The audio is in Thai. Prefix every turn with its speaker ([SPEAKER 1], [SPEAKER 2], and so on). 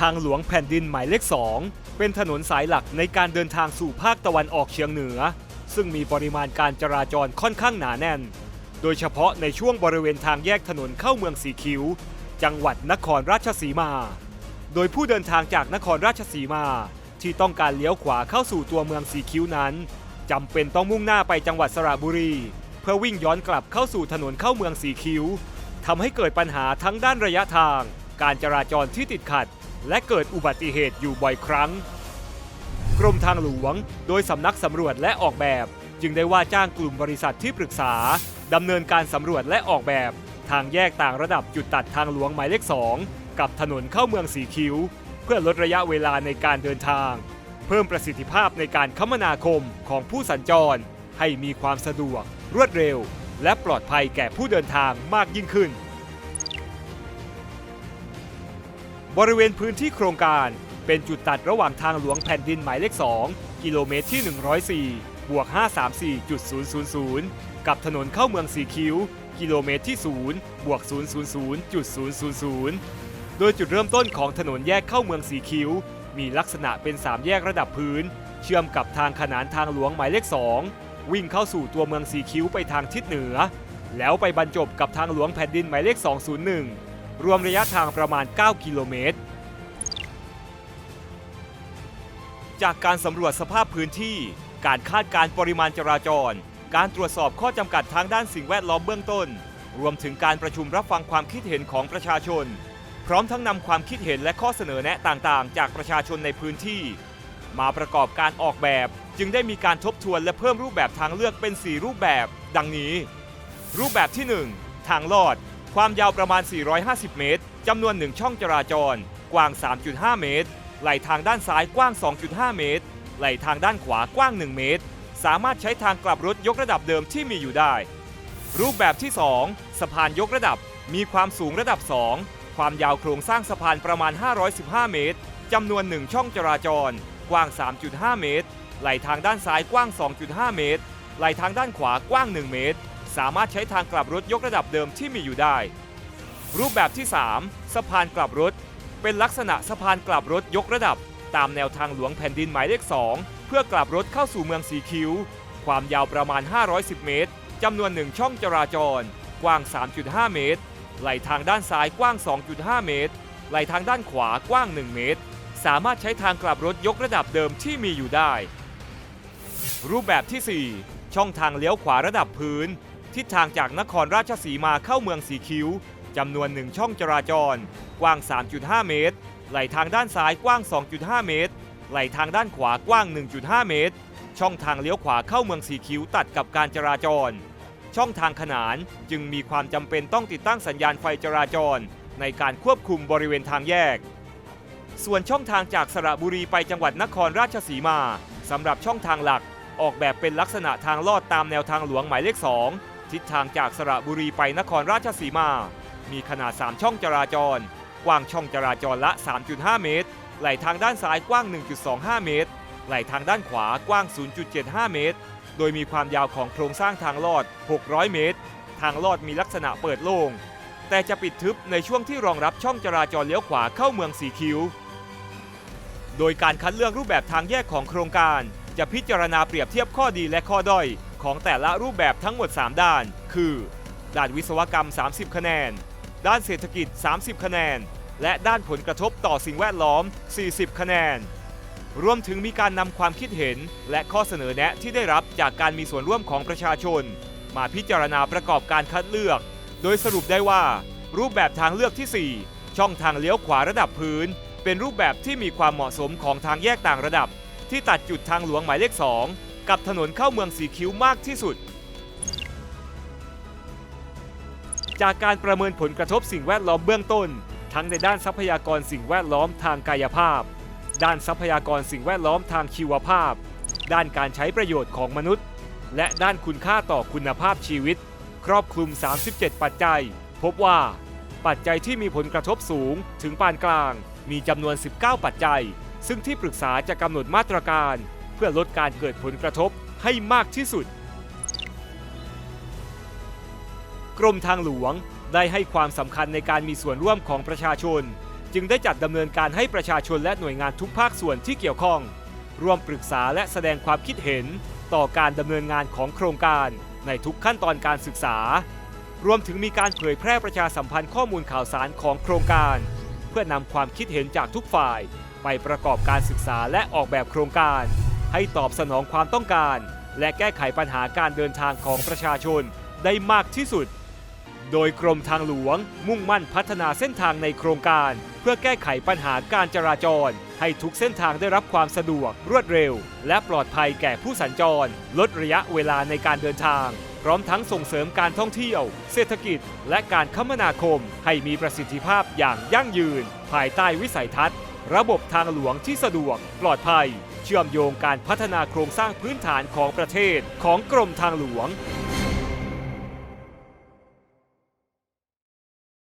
[SPEAKER 1] ทางหลวงแผ่นดินหมายเลข 2 เป็นถนนสายหลักในการเดินทางสู่ภาคตะวันออกเฉียงเหนือ ซึ่งมีปริมาณการจราจรค่อนข้างหนาแน่น โดยเฉพาะในช่วงบริเวณทางแยกถนนเข้าเมืองสีคิ้ว จังหวัดนครราชสีมา โดยผู้เดินทางจากนครราชสีมา ที่ต้องการเลี้ยวขวาเข้าสู่ตัวเมืองสีคิ้วนั้นจำเป็นต้องมุ่งหน้าไปจังหวัดสระบุรี เพื่อวิ่งย้อนกลับเข้าสู่ถนนเข้าเมืองสีคิ้วทำให้เกิดปัญหาทั้งด้านระยะทาง การจราจรที่ติดขัด และเกิดอุบัติเหตุอยู่บ่อยครั้ง กรมทางหลวง โดยสำนักสำรวจและออกแบบ จึงได้ว่าจ้างกลุ่มบริษัทที่ปรึกษาดำเนินการสำรวจและออกแบบ ทางแยกต่างระดับจุดตัดทางหลวงหมายเลข 2 กับถนนเข้าเมืองสีคิ้ว เพื่อลดระยะเวลาในการเดินทาง เพิ่มประสิทธิภาพในการคมนาคมของผู้สัญจร ให้มีความสะดวก รวดเร็ว และปลอดภัยแก่ผู้เดินทางมากยิ่งขึ้น บริเวณพื้นที่โครงการเป็นจุดตัดระหว่างทางหลวงแผ่นดินหมายเลข 2 กิโลเมตรที่ 104 บวก 534.000 กับถนนเข้าเมืองสีคิ้ว กิโลเมตรที่ 0 บวก 000.000 โดยจุดเริ่มต้นของถนนแยกเข้าเมืองสีคิ้ว มีลักษณะเป็น 3 แยกระดับพื้น เชื่อมกับทางขนานทางหลวงหมายเลข 2 วิ่งเข้าสู่ตัวเมืองสีคิ้วไปทางทิศเหนือ แล้วไปบรรจบกับทางหลวงแผ่นดินหมายเลข 201 รวมระยะทางประมาณ 9 กิโลเมตร จากการสำรวจสภาพพื้นที่ การคาดการณ์ปริมาณจราจร การตรวจสอบข้อจำกัดทางด้านสิ่งแวดล้อมเบื้องต้น รวมถึงการประชุมรับฟังความคิดเห็นของประชาชน พร้อมทั้งนำความคิดเห็นและข้อเสนอแนะต่างๆ จากประชาชนในพื้นที่ มาประกอบการออกแบบ จึงได้มีการทบทวนและเพิ่มรูปแบบทางเลือกเป็น 4 รูปแบบ ดังนี้ รูปแบบที่ 1 ทางลอด ความยาวประมาณ 450 เมตร จำนวน1ช่องจราจร กว้าง 3.5 เมตร ไหลทางด้านซ้ายกว้าง 2.5 เมตร ไหลทางด้านขวากว้าง 1 เมตร สามารถใช้ทางกลับรถยกระดับเดิมที่มีอยู่ได้ รูปแบบที่ 2 สะพานยกระดับ มีความสูงระดับ 2 ความยาวโครงสร้างสะพานประมาณ 515 เมตร จำนวน1ช่องจราจร กว้าง 3.5 เมตร ไหลทางด้านซ้ายกว้าง 2.5 เมตร ไหลทางด้านขวากว้าง 1 เมตร สามารถใช้ทางกลับรถยกระดับเดิมที่มีอยู่ได้ รูปแบบที่ 3 สะพานกลับรถ เป็นลักษณะสะพานกลับรถยกระดับ ตามแนวทางหลวงแผ่นดินหมายเลข 2 เพื่อกลับรถเข้าสู่เมืองสีคิ้ว ความยาวประมาณ 510 เมตรจำนวน1ช่องจราจร กว้าง 3.5 เมตร ไหลทางด้านซ้ายกว้าง 2.5 เมตร ไหลทางด้านขวากว้าง 1 เมตร สามารถใช้ทางกลับรถยกระดับเดิมที่มีอยู่ได้ รูปแบบที่ 4 ช่องทางเลี้ยวขวาระดับพื้น ทิศทางจากนครราชสีมาเข้าเมืองสีคิ้วจำนวน1ช่องจราจร กว้าง 3.5 เมตร ไหลทางด้านซ้ายกว้าง 2.5 เมตร ไหลทางด้านขวากว้าง 1.5 เมตร ช่องทางเลี้ยวขวาเข้าเมืองสีคิ้วตัดกับการจราจร ช่องทางขนานจึงมีความจำเป็นต้องติดตั้งสัญญาณไฟจราจร ในการควบคุมบริเวณทางแยก ส่วนช่องทางจากสระบุรีไปจังหวัดนครราชสีมาสำหรับช่องทางหลักออกแบบเป็นลักษณะทางลอดตามแนวทางหลวงหมายเลข 2 ทิศทางจากสระบุรีไปนครราชสีมา มีขนาด 3 ช่องจราจร กว้างช่องจราจรละ 3.5 เมตร ไหลทางด้านซ้ายกว้าง 1.25 เมตร ไหลทางด้านขวากว้าง 0.75 เมตร โดยมีความยาวของโครงสร้างทางลอด 600 เมตร ทางลอดมีลักษณะเปิดโล่ง แต่จะปิดทึบในช่วงที่รองรับช่องจราจรเลี้ยวขวาเข้าเมืองสีคิ้ว โดยการคัดเลือกรูปแบบทางแยกของโครงการ จะพิจารณาเปรียบเทียบข้อดีและข้อด้อย ของแต่ละรูปแบบทั้งหมด 3 ด้าน คือ ด้านวิศวกรรม 30 คะแนน ด้านเศรษฐกิจ 30 คะแนน และด้านผลกระทบต่อสิ่งแวดล้อม 40 คะแนน รวมถึงมีการนำความคิดเห็น และข้อเสนอแนะที่ได้รับจากการมีส่วนร่วมของประชาชน มาพิจารณาประกอบการคัดเลือก โดยสรุปได้ว่า รูปแบบทางเลือกที่ 4 ช่องทางเลี้ยวขวาระดับพื้น เป็นรูปแบบที่มีความเหมาะสมของทางแยกต่างระดับ ที่ตัดจุดทางหลวงหมายเลข 2 กับถนนเข้าเมืองสีคิ้วมากที่สุด จากการประเมินผลกระทบสิ่งแวดล้อมเบื้องต้น ทั้งในด้านทรัพยากรสิ่งแวดล้อมทางกายภาพ ด้านทรัพยากรสิ่งแวดล้อมทางชีวภาพ ด้านการใช้ประโยชน์ของมนุษย์ และด้านคุณค่าต่อคุณภาพชีวิต ครอบคลุม 37 ปัจจัย พบว่า ปัจจัยที่มีผลกระทบสูงถึงปานกลาง มีจำนวน 19 ปัจจัย ซึ่งที่ปรึกษาจะกำหนดมาตรการ เพื่อลดการเกิดผลกระทบให้มากที่สุด กรมทางหลวงได้ให้ความสำคัญในการมีส่วนร่วมของประชาชน จึงได้จัดดำเนินการให้ประชาชนและหน่วยงานทุกภาคส่วนที่เกี่ยวข้อง ร่วมปรึกษาและแสดงความคิดเห็นต่อการดำเนินงานของโครงการในทุกขั้นตอนการศึกษา รวมถึงมีการเผยแพร่ประชาสัมพันธ์ข้อมูลข่าวสารของโครงการ เพื่อนำความคิดเห็นจากทุกฝ่าย ไปประกอบการศึกษาและออกแบบโครงการ ให้ตอบสนองความต้องการ และแก้ไขปัญหาการเดินทางของประชาชนได้มากที่สุด โดยกรมทางหลวงมุ่งมั่นพัฒนาเส้นทางในโครงการ เพื่อแก้ไขปัญหาการจราจร ให้ทุกเส้นทางได้รับความสะดวก รวดเร็ว และปลอดภัยแก่ผู้สัญจร ลดระยะเวลาในการเดินทาง พร้อมทั้งส่งเสริมการท่องเที่ยว เศรษฐกิจ และการคมนาคม ให้มีประสิทธิภาพอย่างยั่งยืน ภายใต้วิสัยทัศน์ ระบบทางหลวงที่สะดวก ปลอดภัย เชื่อมโยงการพัฒนาโครงสร้างพื้นฐานของประเทศของกรมทางหลวง